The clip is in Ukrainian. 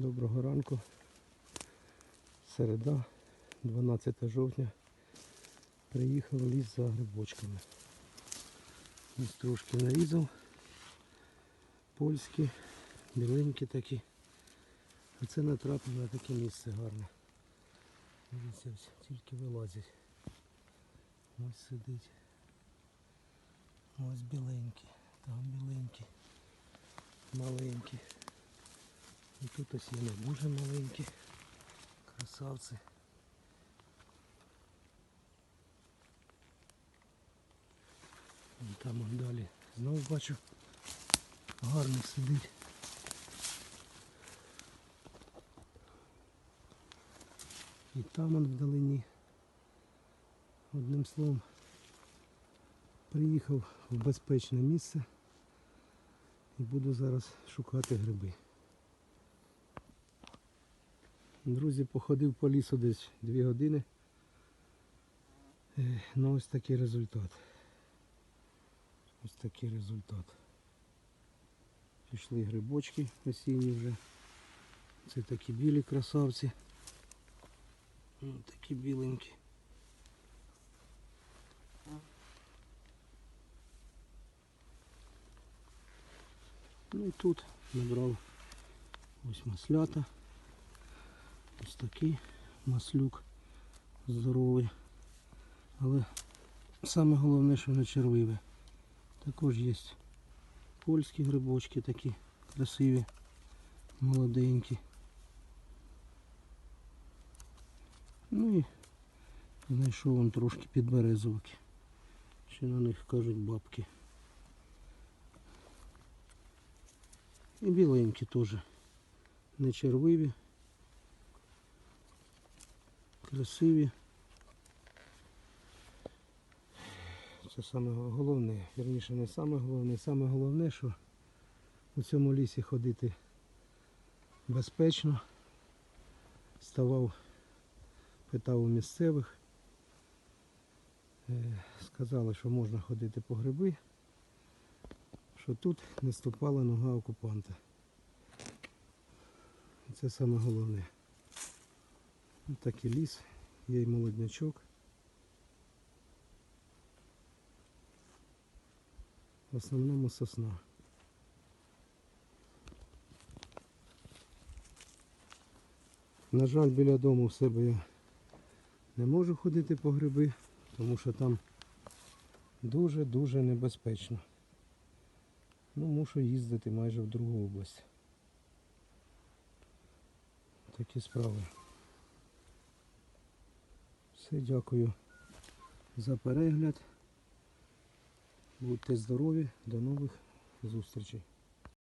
Доброго ранку. Середа, 12 жовтня. Приїхав ліс за грибочками. Ось трошки нарізав. Польські, біленькі такі. А це натрапив на таке місце гарне. Дивіться, ось тільки вилазять. Ось сидить. Ось біленький, там біленький, маленький. І тут ось є не дуже маленькі. Красавці. Вон Там далі знову бачу гарно сидить. І там он вдалині. Одним словом, приїхав в безпечне місце і буду зараз шукати гриби. Друзі, походив по лісу десь 2 години. Е, Ну ось такий результат. Ось такий результат. Пішли грибочки осінні вже. Це такі білі красавці. Ось такі біленькі. Ну і тут набрав ось маслята. Ось такий маслюк здоровий. Але саме головне, що не червиве. Також є польські грибочки такі красиві, молоденькі. Ну і знайшов вон трошки підберезовики. Ще на них кажуть бабки. І біленькі теж. Не червиві. Красиві. Це саме головне. Вірніше не саме головне. Саме головне, що у цьому лісі ходити безпечно. Ставав, питав у місцевих. Е, Сказали, що можна ходити по гриби, що тут не ступала нога окупанта. Це саме головне. Ось такий ліс, є й молоднячок. В основному сосна. На жаль, біля дому в себе я не можу ходити по гриби, тому що там дуже-дуже небезпечно. Ну, мушу їздити майже в другу область. Такі справи. Все, дякую за перегляд. Будьте здорові, до нових зустрічей.